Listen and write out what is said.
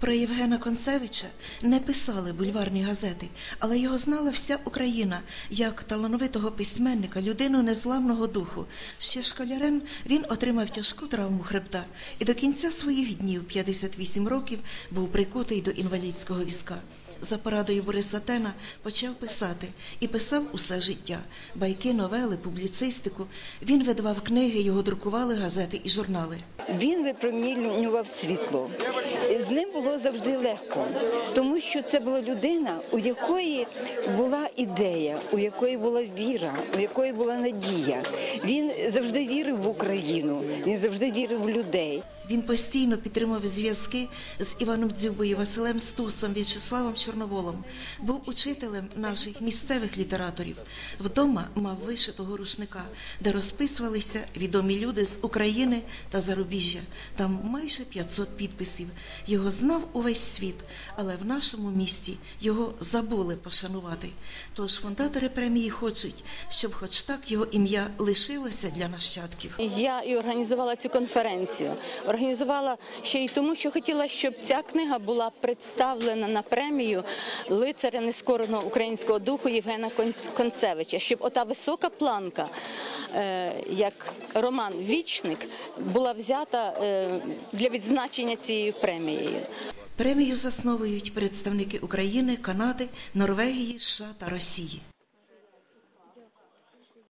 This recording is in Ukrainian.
Про Євгена Концевича не писали бульварні газети, але його знала вся Україна як талановитого письменника, людину незламного духу. Ще школярем він отримав тяжку травму хребта і до кінця своїх днів, 58 років, був прикутий до інвалідського візка. За порадою Бориса Тена почав писати і писав усе життя. Байки, новели, публіцистику. Він видавав книги, його друкували газети і журнали. Він випромінював світло. З ним було завжди легко, тому що це була людина, у якої була ідея, у якої була віра, у якої була надія. Він завжди вірив в Україну, він завжди вірив в людей. Він постійно підтримував зв'язки з Іваном Дзюбою, Василем Стусом, В'ячеславом Чорноволом. Був учителем наших місцевих літераторів. Вдома мав вишитого рушника, де розписувалися відомі люди з України та зарубіжжя. Там майже 500 підписів. Його знав увесь світ, але в нашому місті його забули пошанувати. Тож фундатори премії хочуть, щоб хоч так його ім'я лишилося для нащадків. Я і організувала цю конференцію. Організувала ще й тому, що хотіла, щоб ця книга була представлена на премію лицаря нескореного українського духу Євгена Концевича, щоб ота висока планка, е, як роман Вічник, була взята е, для відзначення цією премією. Премію засновують представники України, Канади, Норвегії, США та Росії.